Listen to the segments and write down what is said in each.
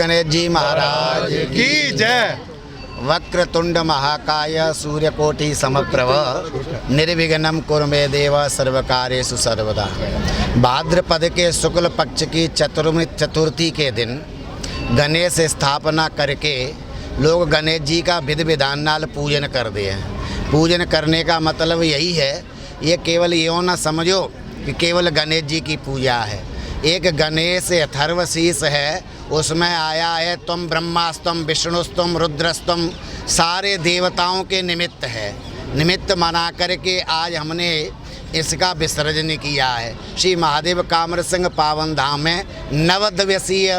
गणेश जी महाराज की जय। वक्रतुंड महाकाय सूर्यकोटि समप्रभ। निर्विघ्नं कुरु मे देव सर्वकार्येषु सर्वदा। भाद्रपद के शुक्ल पक्ष की चतुर्मी चतुर्थी के दिन गणेश स्थापना करके लोग गणेश जी का विधि विधान नाल पूजन करते हैं पूजन करने का मतलब यही है ये केवल यो ना समझो कि केवल गणेश जी की पूजा है। एक गणेश अथर्वशीष है उसमें आया है तुम ब्रह्मास्तम विष्णुस्तम रुद्रस्तम सारे देवताओं के निमित्त है। निमित्त मना करके आज हमने इसका विसर्जन किया है। श्री महादेव कामर सिंह पावन धाम में नव दिवसीय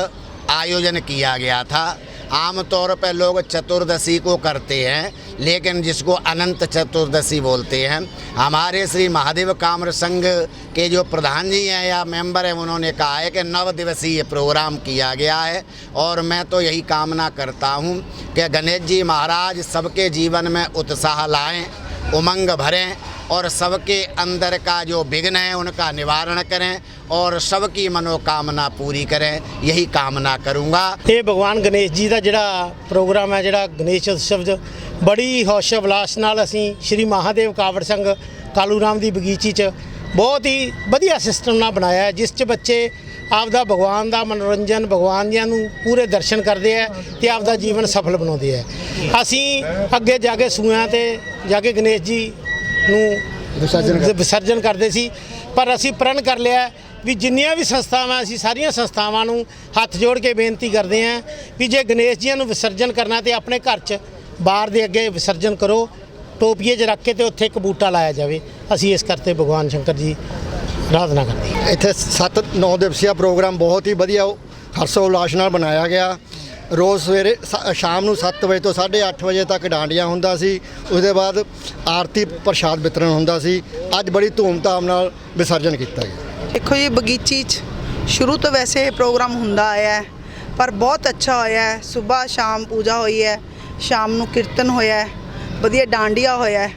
आयोजन किया गया था। आमतौर पर लोग चतुर्दशी को करते हैं, लेकिन जिसको अनंत चतुर्दशी बोलते हैं। हमारे श्री महादेव कामर संघ के जो प्रधान जी हैं या मेंबर हैं, उन्होंने कहा है कि नव दिवसीय प्रोग्राम किया गया है, और मैं तो यही कामना करता हूँ कि गणेश जी महाराज सबके जीवन में उत्साह लाएँ, उमंग भरें और सबके अंदर का जो विघ्न है उनका निवारण करें और सबकी मनोकामना पूरी करें यही कामना करूँगा ਇਹ ਭਗਵਾਨ ਗਣੇਸ਼ ਜੀ ਦਾ ਜਿਹੜਾ ਪ੍ਰੋਗਰਾਮ ਹੈ ਜਿਹੜਾ ਗਣੇਸ਼ ਉਤਸਵ 'ਚ ਬੜੀ ਹੌਸ਼ ਵਿਲਾਸ ਨਾਲ ਅਸੀਂ ਸ਼੍ਰੀ ਮਹਾਦੇਵ ਕਾਵੜ ਸੰਘ ਕਾਲੂ ਰਾਮ ਦੀ ਬਗੀਚੀ 'ਚ ਬਹੁਤ ਹੀ ਵਧੀਆ ਸਿਸਟਮ ਨਾਲ ਬਣਾਇਆ ਹੈ ਜਿਸ 'ਚ ਬੱਚੇ ਆਪਦਾ ਭਗਵਾਨ ਦਾ ਮਨੋਰੰਜਨ ਭਗਵਾਨ ਜੀਆਂ ਨੂੰ ਪੂਰੇ ਦਰਸ਼ਨ ਕਰਦੇ ਆ ਤੇ ਆਪਦਾ ਜੀਵਨ ਸਫਲ ਬਣਾਉਂਦੇ ਆ ਅਸੀਂ ਅੱਗੇ ਜਾ ਕੇ ਸੂਆਂ ਤੇ ਜਾ ਕੇ ਗਣੇਸ਼ ਜੀ ਨੂੰ ਵਿਸਰਜਨ ਕਰਦੇ। ਸੀ। ਪਰ ਅਸੀਂ ਪ੍ਰਣ ਕਰ ਲਿਆ ਵੀ ਜਿੰਨੀਆਂ ਵੀ ਸੰਸਥਾਵਾਂ ਅਸੀਂ ਸਾਰੀਆਂ ਸੰਸਥਾਵਾਂ ਨੂੰ ਹੱਥ ਜੋੜ ਕੇ ਬੇਨਤੀ ਕਰਦੇ ਹਾਂ ਵੀ ਜੇ ਗਣੇਸ਼ ਜੀਆਂ ਨੂੰ ਵਿਸਰਜਨ ਕਰਨਾ ਤੇ ਆਪਣੇ ਘਰ 'ਚ ਬਾਹਰ ਦੇ ਅੱਗੇ ਵਿਸਰਜਨ ਕਰੋ ਟੋਪੀਏ 'ਚ ਰੱਖ ਕੇ ਤੇ ਉੱਥੇ ਇੱਕ ਬੂਟਾ ਲਾਇਆ ਜਾਵੇ। ਅਸੀਂ ਇਸ ਕਰਤੇ ਭਗਵਾਨ ਸ਼ੰਕਰ ਜੀ ਆਰਾਧਨਾ ਕਰਦੇ ਇੱਥੇ 7-9 ਦਿਵਸੀਆ ਪ੍ਰੋਗਰਾਮ ਬਹੁਤ ਹੀ ਵਧੀਆ ਹਰਸੋ ਉਲਾਸ ਨਾਲ ਬਣਾਇਆ ਗਿਆ। ਰੋਜ਼ ਸਵੇਰੇ ਸ- ਸ਼ਾਮ ਨੂੰ 7 ਵਜੇ ਤੋਂ 8:30 ਵਜੇ ਤੱਕ ਡਾਂਡੀਆਂ ਹੁੰਦਾ ਸੀ। ਉਸਦੇ ਬਾਅਦ ਆਰਤੀ ਪ੍ਰਸ਼ਾਦ ਵਿਤਰਨ ਹੁੰਦਾ ਸੀ। ਅੱਜ ਬੜੀ ਧੂਮਧਾਮ ਨਾਲ ਵਿਸਰਜਨ ਕੀਤਾ ਗਿਆ। ਦੇਖੋ ਜੀ, ਬਗੀਚੀ 'ਚ ਸ਼ੁਰੂ ਤੋਂ ਵੈਸੇ ਇਹ ਪ੍ਰੋਗਰਾਮ ਹੁੰਦਾ ਆਇਆ ਹੈ, ਪਰ ਬਹੁਤ ਅੱਛਾ ਹੋਇਆ ਹੈ। ਸਵੇਰ ਸ਼ਾਮ ਪੂਜਾ ਹੋਈ ਹੈ, ਸ਼ਾਮ ਨੂੰ ਕੀਰਤਨ ਹੋਇਆ ਹੈ, ਵਧੀਆ ਡਾਂਡੀਆ ਹੋਇਆ ਹੈ।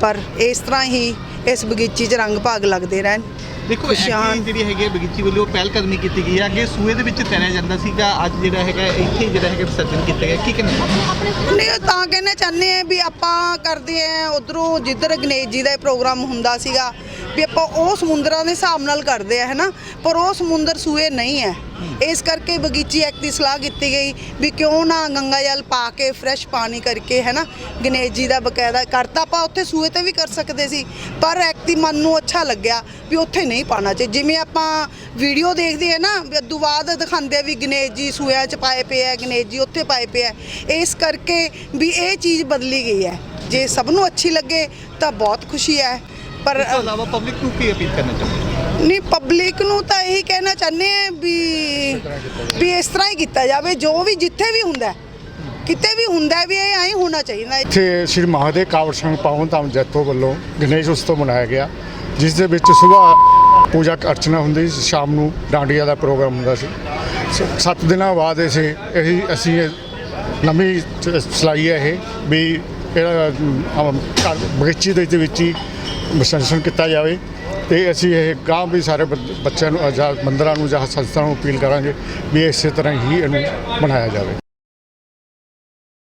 ਪਰ ਇਸ ਤਰ੍ਹਾਂ ਹੀ ਇਸ ਬਗੀਚੀ 'ਚ ਰੰਗ ਭਾਗ ਲੱਗਦੇ ਰਹਿਣ। ਦੇਖੋ ਐਕਟੀ ਜਿਹੜੀ ਹੈਗੀ ਹੈ ਬਗੀਚੀ ਵੱਲੋਂ ਪਹਿਲ ਕਦਮੀ ਕੀਤੀ ਗਈ ਹੈ ਅੱਗੇ ਸੂਏ ਦੇ ਵਿੱਚ ਤੈਰਿਆ ਜਾਂਦਾ ਸੀਗਾ। ਅੱਜ ਜਿਹੜਾ ਹੈਗਾ ਇੱਥੇ ਜਿਹੜਾ ਹੈਗਾ ਵਿਸਰਜਨ ਕੀਤਾ ਗਿਆ। ਕੀ ਕਹਿੰਦੇ ਨਹੀਂ ਤਾਂ ਕਹਿੰਦੇ ਚਾਹੁੰਦੇ ਆ ਵੀ ਆਪਾਂ ਕਰਦੇ ਆ ਉਧਰੋਂ ਜਿੱਧਰ ਗਣੇਸ਼ ਜੀ ਦਾ ਇਹ ਪ੍ਰੋਗਰਾਮ ਹੁੰਦਾ ਸੀਗਾ ਵੀ ਆਪਾਂ ਉਹ ਸਮੁੰਦਰਾਂ ਦੇ ਹਿਸਾਬ ਨਾਲ ਕਰਦੇ ਆ ਹੈਨਾ ਪਰ ਉਹ ਸਮੁੰਦਰ ਸੂਏ ਨਹੀਂ ਹੈ। ਇਸ ਕਰਕੇ ਬਗੀਚੀ ਐਕਟ ਦੀ ਸਲਾਹ ਕੀਤੀ ਗਈ ਵੀ ਕਿਉਂ ਨਾ ਗੰਗਾ ਜਲ ਪਾ ਕੇ ਫਰੈਸ਼ ਪਾਣੀ ਕਰਕੇ ਹੈਨਾ ਗਣੇਸ਼ ਜੀ ਦਾ ਬਕਾਇਦਾ ਕਰਤਾ ਆਪਾਂ ਉੱਥੇ ਸੂਏ ਤੇ ਵੀ ਕਰ ਸਕਦੇ ਸੀ, ਪਰ ਐਕਟ ਦੀ ਮਨ ਨੂੰ ਅੱਛਾ ਲੱਗਿਆ ਵੀ ਉੱਥੇ ਨਹੀਂ ਪਾਣਾ ਚਾਹੀਦਾ ਜਿਵੇਂ ਆਪਾਂ ਵੀਡੀਓ ਦੇਖਦੇ ਆ ਨਾ, ਵੀ ਉਦੋਂ ਬਾਅਦ ਦਿਖਾਉਂਦੇ ਆ ਵੀ ਗਣੇਸ਼ ਜੀ ਸੂਇਆ ਚ ਪਾਏ ਪਏ ਆ, ਗਣੇਸ਼ ਜੀ ਉੱਥੇ ਪਾਏ ਪਏ ਆ। ਇਸ ਕਰਕੇ ਵੀ ਇਹ ਚੀਜ਼ ਬਦਲੀ ਗਈ ਹੈ। ਜੇ ਸਭ ਨੂੰ ਅੱਛੀ ਲੱਗੇ ਤਾਂ ਬਹੁਤ ਖੁਸ਼ੀ ਹੈ। ਪਰ ਇਸ ਤੋਂ ਇਲਾਵਾ ਪਬਲਿਕ ਨੂੰ ਕੀ ਅਪੀਲ ਕਰਨਾ ਚਾਹੁੰਦੇ ਨਹੀਂ ਪਬਲਿਕ ਨੂੰ ਤਾਂ ਇਹੀ ਕਹਿਣਾ ਚਾਹੁੰਦੇ ਆ ਵੀ ਵੀ ਇਸ ਤਰ੍ਹਾਂ ਹੀ ਕੀਤਾ ਜਾਵੇ ਜੋ ਵੀ ਜਿੱਥੇ ਵੀ ਹੁੰਦਾ ਕਿਤੇ ਵੀ ਹੁੰਦਾ ਵੀ ਇਹ ਐਂ ਹੋਣਾ ਚਾਹੀਦਾ ਇੱਥੇ ਸ਼੍ਰੀ ਮਹਾਦੇਵ ਕਾਵੜ ਸਿੰਘ ਪਾਵਨ ਧਾਮ ਜੈਤੋ ਵੱਲੋਂ ਗਣੇਸ਼ ਉਤਸਵ ਮਨਾਇਆ ਗਿਆ ਜਿਸ ਦੇ ਵਿੱਚ ਸਵੇਰ ਪੂਜਾ ਅਰਚਨਾ ਹੁੰਦੀ ਸੀ ਸ਼ਾਮ ਨੂੰ ਡਾਂਡੀਆ ਦਾ ਪ੍ਰੋਗਰਾਮ ਹੁੰਦਾ ਸੀ। ਸੱਤ ਦਿਨਾਂ ਬਾਅਦ ਅਸੀਂ ਇਹੀ ਅਸੀਂ ਨਵੀਂ ਚਲਾਈ ਹੈ ਇਹ ਵੀ ਇਹਦਾ ਅਮ, ਘਰ ਬਗੀਚੀ ਦੇ ਵਿੱਚ ਹੀ ਵਿਸਰਜਨ ਕੀਤਾ ਜਾਵੇ ਤੇ ਅਸੀਂ ਇਹ ਗਾਂਵ ਵੀ ਸਾਰੇ ਬੱਚ- ਬੱਚਿਆਂ ਨੂੰ ਜਾਂ ਮੰਦਰਾਂ ਨੂੰ ਜਾਂ ਸੰਸਥਾਵਾਂ ਨੂੰ ਅਪੀਲ ਕਰਾਂਗੇ ਵੀ ਇਸੇ ਤਰ੍ਹਾਂ ਹੀ ਇਹਨੂੰ ਬਣਾਇਆ ਜਾਵੇ।